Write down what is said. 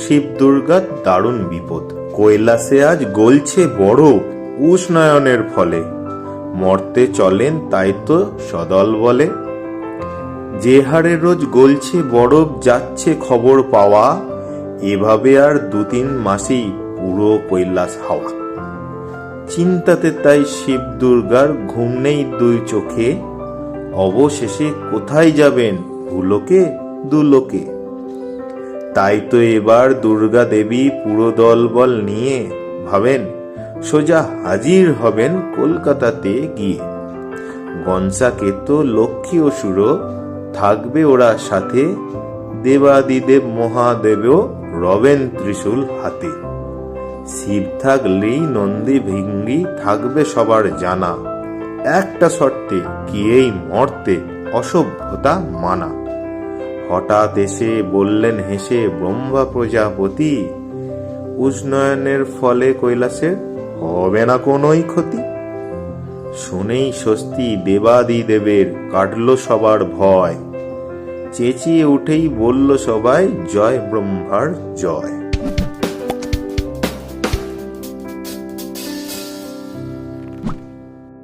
শিব দুর্গার দারুণ বিপদ। কৈলাসে আজ গলছে বরফ উষ্ণায়নের ফলে। মর্তে চলেন তাই তো সদল বলে। যে হারে রোজ গলছে বরফ, যাচ্ছে খবর পাওয়া। এভাবে আর দু তিন মাসেই পুরো কৈলাস হাওয়া। চিন্তাতে তাই শিব দুর্গার ঘুম নেই দুই চোখে। অবশেষে কোথায় যাবেন ভুলোকে, দুলোকে? তাই তো এবার দুর্গা দেবী পুরো দলবল নিয়ে ভাবেন, সোজা হাজির হবেন কলকাতাতে গিয়ে। গনসাকে তো লক্ষ্মী অসুর, থাকবে ওরা সাথে, দেবাদিদেব মহাদেবও রবেন ত্রিশূল হাতে। শিব থাকলেই নন্দী ভিঙ্গি থাকবে সবার জানা। একটা শর্তে এই মর্তে অসভ্যতা মানা। হঠাৎ এসে বললেন হেসে ব্রহ্মা প্রজাপতি, উষ্ণয়নের ফলে কৈলাসে হবে না কোনোই ক্ষতি? শুনেই স্বস্তি দেবাদি দেবের কাটল সবার ভয়। চেঁচিয়ে উঠেই বলল সবাই, জয় ব্রহ্মার জয়।